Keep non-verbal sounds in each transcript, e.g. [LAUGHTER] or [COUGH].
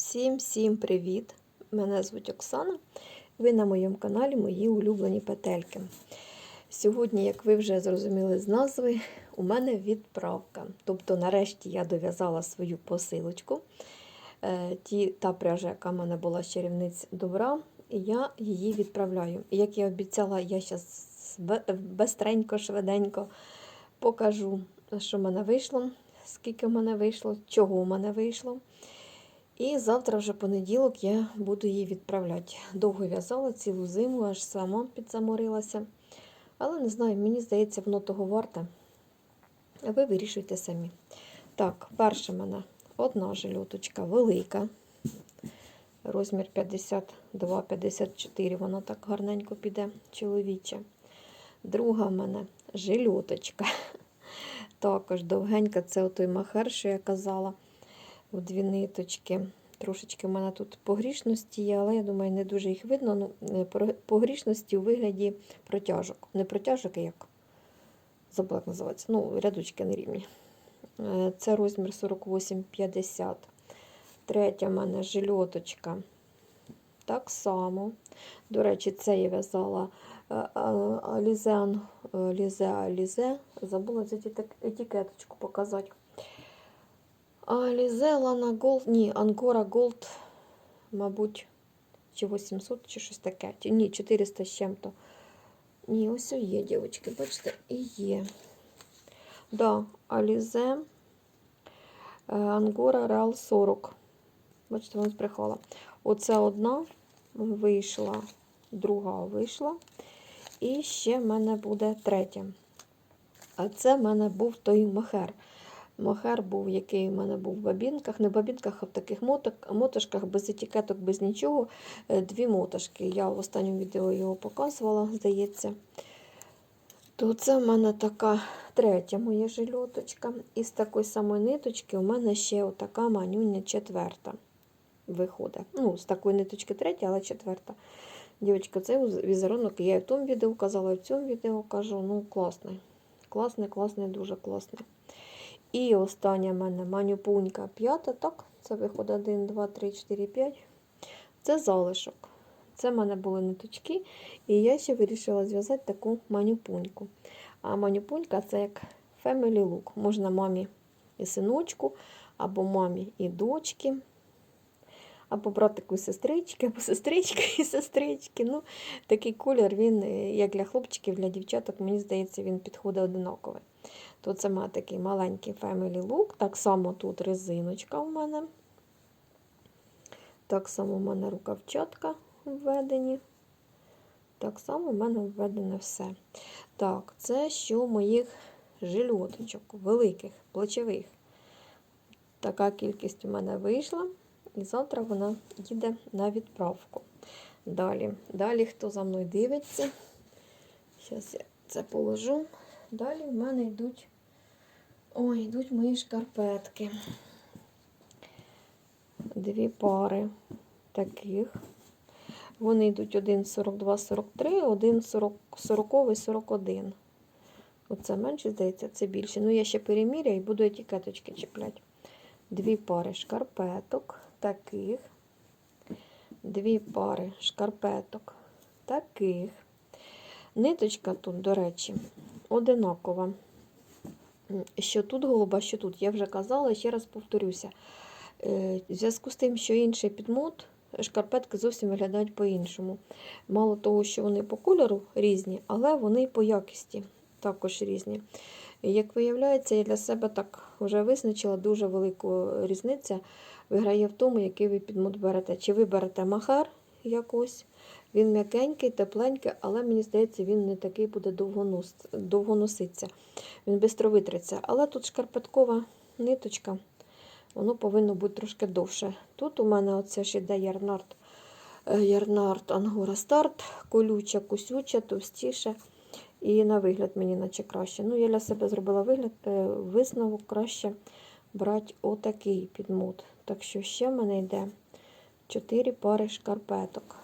Всім-всім привіт! Мене звуть Оксана. Ви на моєму каналі Мої улюблені петельки. Сьогодні, як ви вже зрозуміли з назви, у мене відправка. Тобто, нарешті я дов'язала свою посилочку. Е, Ті, та пряжа, яка в мене була з чарівниць добра, і я її відправляю. І як я обіцяла, я зараз бестренько, швиденько покажу, що в мене вийшло, скільки в мене вийшло, чого в мене вийшло. І завтра, вже понеділок, я буду її відправляти. Довго в'язала цілу зиму, аж сама підзаморилася. Але не знаю, мені здається, воно того варте. Ви вирішуйте самі. Так, перша в мене одна жилюточка велика. Розмір 52-54, вона так гарненько піде, чоловіча. Друга в мене жилюточка. [LAUGHS] Також довгенька, це той махер, що я казала в дві ниточки. Трошечки в мене тут погрішності є, але я думаю, не дуже їх видно. Ну, Погрішності у вигляді протяжок. Не протяжок, а як забула, як називається. Ну, рядочки нерівні. Це розмір 48,50. Третя в мене жильоточка. Так само. До речі, це я в'язала Alize Alize. Забула етикеточку показати. Alize Lana Gold, ні, Angora Gold, мабуть, чи 800, чи щось таке. Ні, 400 з чим-то. Ні, ось є, дівчатки, бачите, і є. Да, Alize Angora Real 40. Бачите, вона збрехала. Оце одна вийшла, друга вийшла. І ще в мене буде третя. А це в мене був той махер. Мохер був, який в мене був в бабінках. Не в бабінках, а в таких мотошках, без етикеток, без нічого. Дві мотошки. Я в останньому відео його показувала, здається. То це в мене така третя моя жильоточка. І з такої самої ниточки у мене ще отака манюня четверта виходить. Ну, з такої ниточки третя, але четверта. Дівчатка, цей візерунок я і в тому відео казала, і в цьому відео кажу, ну, класний. Класний, класний, дуже класний. І остання в мене манюпунька п'ята, так, це виходить 1, 2, 3, 4, 5. Це залишок. Це в мене були ниточки, і я ще вирішила зв'язати таку манюпуньку. А манюпунька це як family look. Можна мамі і синочку, або мамі і дочки, або братику сестрички, або сестрички і сестрички. Ну, Такий колір, він, як для хлопчиків, для дівчаток, мені здається, він підходить одинаковий. То це має такий маленький Family Look. Так само тут резиночка у мене. Так само у мене рукавчатка введені. Так само у мене введене все. Так, це що моїх жильоточок, великих, плечових. Така кількість у мене вийшла, і завтра вона їде на відправку. Далі, далі хто за мною дивиться, зараз я це положу. Далі в мене йдуть ой, йдуть мої шкарпетки. Дві пари таких. Вони йдуть один 42-43, один 40, 40 41. Оце менше, здається, це більше. Ну, я ще переміряю і буду етикеточки чіпляти. Дві пари шкарпеток таких. Дві пари шкарпеток таких. Ниточка тут, до речі, одинакова. Що тут голуба, що тут. Я вже казала, ще раз повторюся. Е, в зв'язку з тим, що інший підмот, шкарпетки зовсім виглядають по-іншому. Мало того, що вони по кольору різні, але вони і по якісті також різні. Як виявляється, я для себе так вже визначила дуже велику різницю. Виграє в тому, який ви підмот берете. Чи ви берете махар якось, він м'якенький, тепленький, але мені здається, він не такий буде довго, нос, носитися. Він швидко витриться. Але тут шкарпеткова ниточка, воно повинно бути трошки довше. Тут у мене оце ж іде ярнард, е, ярнард Ангора Старт, колюча, кусюча, товстіша. І на вигляд мені наче краще. Ну, я для себе зробила вигляд, е, висновок краще брати отакий підмут. Так що ще в мене йде 4 пари шкарпеток.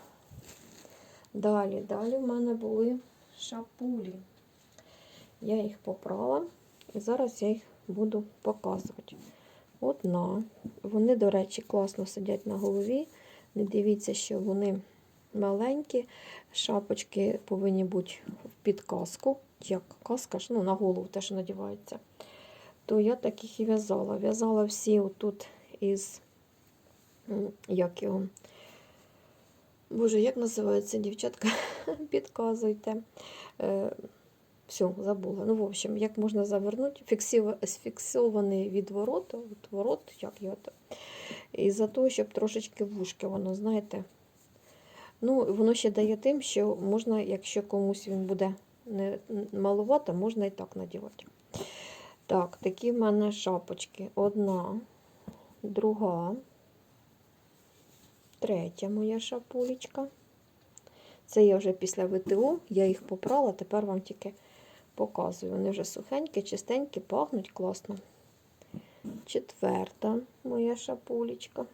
Далі, далі в мене були шапулі. Я їх попрала, і зараз я їх буду показувати. одна. Вони, до речі, класно сидять на голові. Не дивіться, що вони маленькі. Шапочки повинні бути під каску. Як каска ну, на голову те, що надівається. То я таких і в'язала. В'язала всі отут із, як його, Боже, як називається дівчатка? [LAUGHS] Підказуйте. Е, все, забула. Ну, в общем, як можна завернути? Фіксований відворот, от ворот, як його. І за того, щоб трошечки вушки, воно, знаєте. Ну, воно ще дає тим, що можна, якщо комусь він буде не маловато, можна і так надівати. Так, такі в мене шапочки. Одна, друга, третя моя шапулечка. Це я вже після ВТУ, я їх попрала, тепер вам тільки показую. Вони вже сухенькі, чистенькі, пахнуть класно. Четверта моя шапулечка.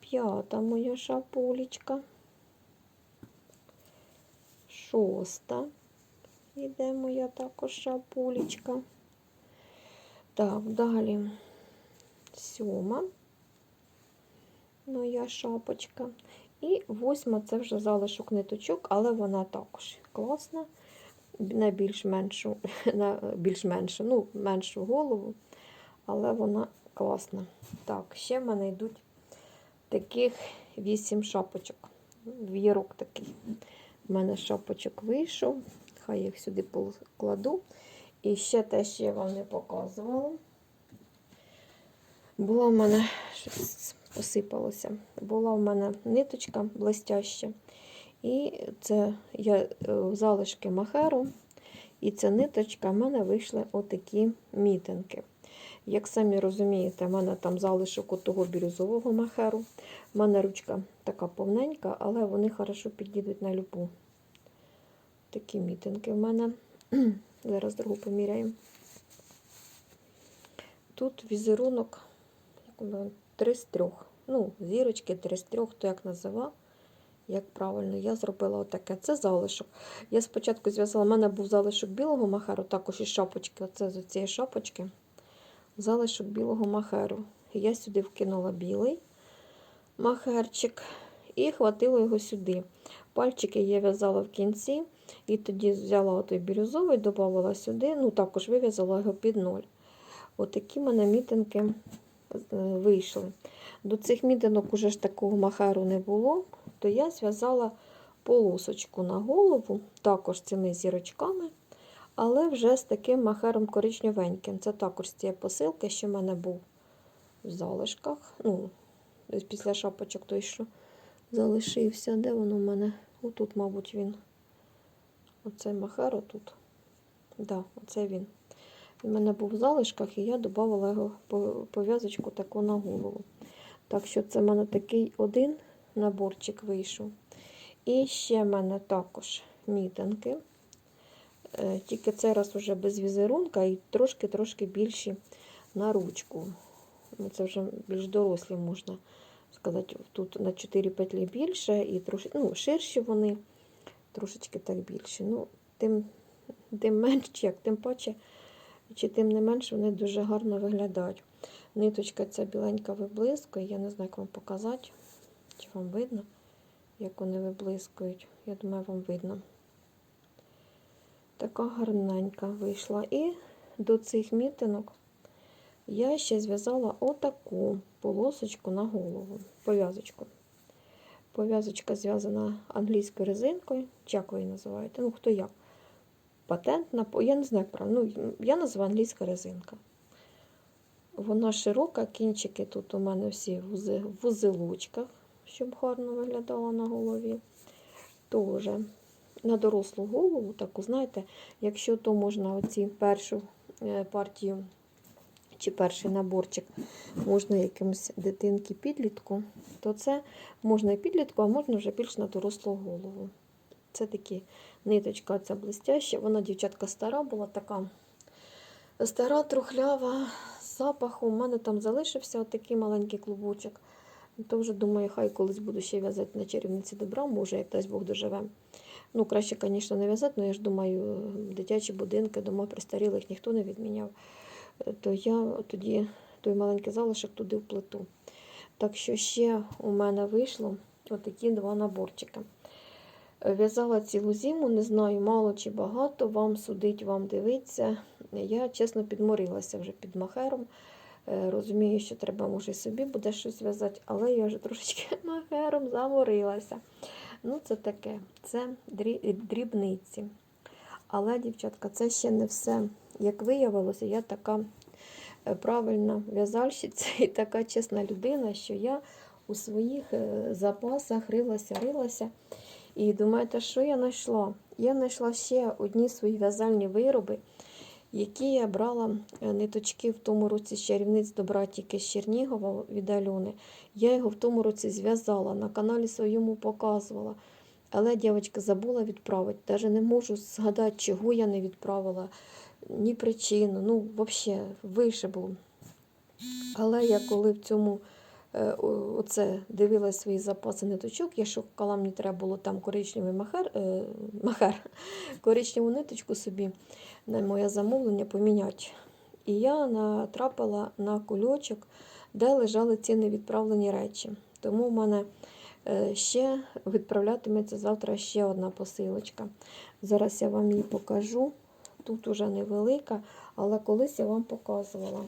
П'ята моя шапулечка. Шоста. Іде моя також шапулечка. Так, далі сьома моя шапочка. І восьма це вже залишок ниточок, але вона також класна. На більш-меншу, [LAUGHS] на більш-меншу, ну, меншу голову, але вона класна. Так, ще в мене йдуть таких вісім шапочок. В'єрок такий. У мене шапочок вийшов. Хай їх сюди покладу. І ще те, що я вам не показувала. Була в мене щось посипалося. Була в мене ниточка блестяща. І це я е, залишки махеру. І ця ниточка в мене вийшли отакі мітинки. Як самі розумієте, в мене там залишок того бірюзового махеру. У мене ручка така повненька, але вони хорошо підійдуть на любу. Такі мітинки в мене. [CLEARS THROAT] Зараз другу поміряємо. Тут візерунок три з трьох. Ну, зірочки, три з трьох, хто як називав, як правильно, я зробила отаке. Це залишок. Я спочатку зв'язала, у мене був залишок білого махеру, також із шапочки. Оце з цієї шапочки. Залишок білого махеру. Я сюди вкинула білий махерчик і хватило його сюди. Пальчики я в'язала в кінці, і тоді взяла той бірюзовий, додавала сюди, ну також вив'язала його під ноль. Отакі в мене мітинки вийшли. До цих мітинок уже ж такого махеру не було, то я зв'язала полосочку на голову, також цими зірочками, але вже з таким махером коричневеньким. Це також з цієї посилки, що в мене був в залишках. Ну, після шапочок той, що залишився. Де воно в мене? Отут, мабуть, він. Оцей махер отут. Да, оце він. В мене був в залишках, і я додавала його пов'язочку таку на голову. Так що це в мене такий один наборчик вийшов. І ще в мене також мітинки. Е, Тільки цей раз вже без візерунка і трошки-трошки більші на ручку. Ну, Це вже більш дорослі, можна сказати. Тут на 4 петлі більше і трошки, ну, ширші вони, трошечки так більші. Ну, Тим тим менше, як тим паче, чи тим не менше, вони дуже гарно виглядають. Ниточка ця біленька виблискує, я не знаю, як вам показати, чи вам видно, як вони виблискують. Я думаю, вам видно. Така гарненька вийшла. І до цих мітинок я ще зв'язала отаку полосочку на голову, пов'язочку. Пов'язочка зв'язана англійською резинкою, її називаєте? Ну, хто як? Патентна, я не знаю, як. Ну, я називаю англійська резинка. Вона широка, кінчики тут у мене всі в вузелочках, щоб гарно виглядало на голові. Тоже на дорослу голову, таку, знаєте, якщо то можна оці першу е, партію чи перший наборчик можна якимось дитинки підлітку, то це можна і підлітку, а можна вже більш на дорослу голову. Це такі ниточка ця блестяща. Вона, дівчатка, стара була така стара, трухлява, з запахом. У мене там залишився отакий маленький клубочок. То вже думаю, хай колись буду ще в'язати на чарівниці добра, може, як дасть Бог доживе. Ну, краще, звісно, не в'язати, але я ж думаю, дитячі будинки, дома престарілих ніхто не відміняв. то я тоді той маленький залишок туди вплету. Так що ще у мене вийшло отакі два наборчики. В'язала цілу зиму, не знаю, мало чи багато, вам судить, вам дивиться. Я чесно підморилася вже під махером. Е, Розумію, що треба, може, і собі буде щось в'язати, але я вже трошечки [LAUGHS] махером заморилася. Ну, це таке, це дрібниці. Але, дівчатка, це ще не все. Як виявилося, я така е, правильна в'язальщиця [LAUGHS] і така чесна людина, що я у своїх е, запасах рилася, рилася. І думаєте, що я знайшла? Я знайшла ще одні свої в'язальні вироби, які я брала е, ниточки в тому році з чарівниць добра тільки з Чернігова від Альони. Я його в тому році зв'язала, на каналі своєму показувала. Але дівчинка забула відправити. Навіть не можу згадати, чого я не відправила, ні причину. Ну, взагалі, вишибло. Але я коли в цьому оце дивилась свої запаси ниточок, я шукала, мені треба було там коричневий махер, е, махер [LAUGHS] коричневу ниточку собі на моє замовлення поміняти. І я натрапила на кульочок, де лежали ці невідправлені речі. Тому в мене е, ще відправлятиметься завтра ще одна посилочка. Зараз я вам її покажу. Тут уже невелика, але колись я вам показувала.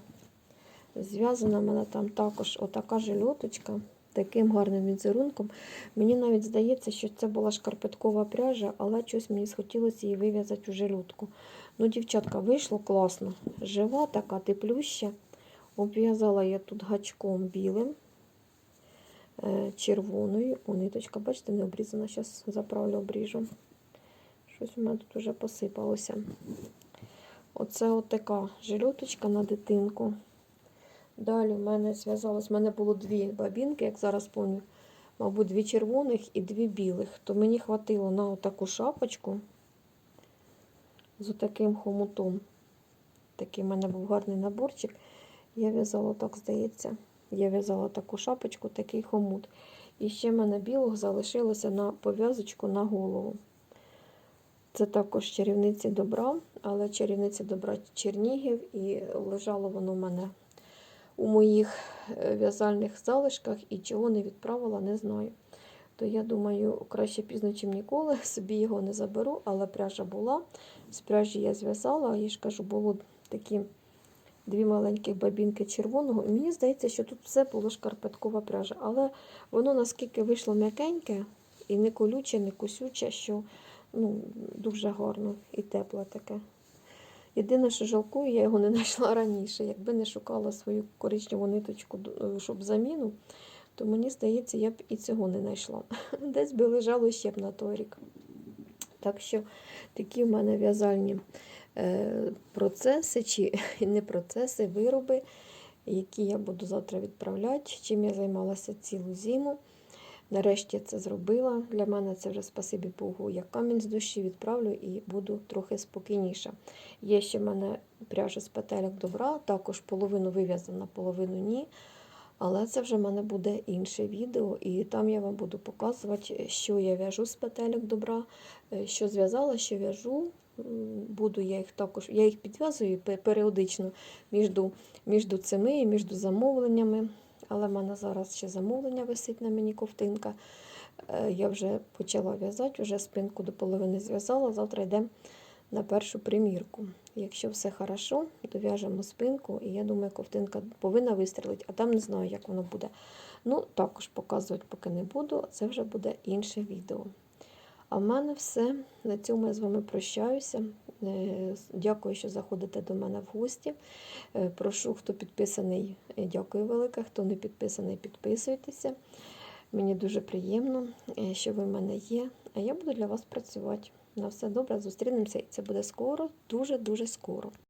Зв'язана в мене там також отака жильоточка, таким гарним візерунком. Мені навіть здається, що це була шкарпеткова пряжа, але щось мені схотілося її вив'язати у жилютку. Ну, дівчатка, вийшло класно. Жива така теплюща. Обв'язала я тут гачком білим, е, червоною. О, ниточка, бачите, не обрізана. Зараз заправлю, обріжу. Щось у мене тут вже посипалося. Оце от така жилюточка на дитинку. Далі в мене зв'язалось, в мене було дві бабінки, як зараз пам'ятаю, мабуть, дві червоних і дві білих. То мені хватило на отаку шапочку з отаким хомутом. Такий в мене був гарний наборчик. Я в'язала, так здається, я в'язала таку шапочку, такий хомут. І ще в мене білого залишилося на пов'язочку на голову. Це також чарівниці добра, але чарівниці добра Чернігів, і лежало воно в мене у моїх е, в'язальних залишках і чого не відправила, не знаю. То я думаю, краще пізно, чим ніколи. [LAUGHS] Собі його не заберу, але пряжа була. З пряжі я зв'язала, і ж кажу, було такі дві маленькі бабінки червоного. Мені здається, що тут все було шкарпеткова пряжа. Але воно наскільки вийшло м'якеньке і не колюче, не кусюче, що ну, дуже гарно і тепле таке. Єдине, що жалкую, я його не [LAUGHS] знайшла раніше. Якби не шукала свою коричневу ниточку, е, щоб заміну, то мені здається, я б і цього не знайшла. [LAUGHS] Десь би лежало ще б на той рік. Так що такі в мене в'язальні е, процеси, чи [LAUGHS] не процеси, вироби, які я буду завтра відправляти, чим я займалася цілу зиму. Нарешті я це зробила. Для мене це вже спасибі Богу, як камінь з душі відправлю і буду трохи спокійніша. Є ще в мене пряжа з петельок добра, також половину вив'язана, половину ні. Але це вже в мене буде інше відео, і там я вам буду показувати, що я в'яжу з петельок добра, е, що зв'язала, що в'яжу. Буду я їх також, я їх підв'язую періодично між, між цими і між замовленнями. Але в мене зараз ще замовлення висить на мені ковтинка. Е, Я вже почала в'язати, вже спинку до половини зв'язала. Завтра йдемо на першу примірку. Якщо все хорошо, дов'яжемо спинку, і я думаю, ковтинка повинна вистрілити, а там не знаю, як воно буде. Ну, також показувати поки не буду, це вже буде інше відео. А в мене все. На цьому я з вами прощаюся. Е, Дякую, що заходите до мене в гості. Е, Прошу, хто підписаний, е, дякую велике. Хто не підписаний, підписуйтеся. Мені дуже приємно, що ви в мене є. А я буду для вас працювати. На все добре, зустрінемося, і це буде скоро, дуже-дуже скоро.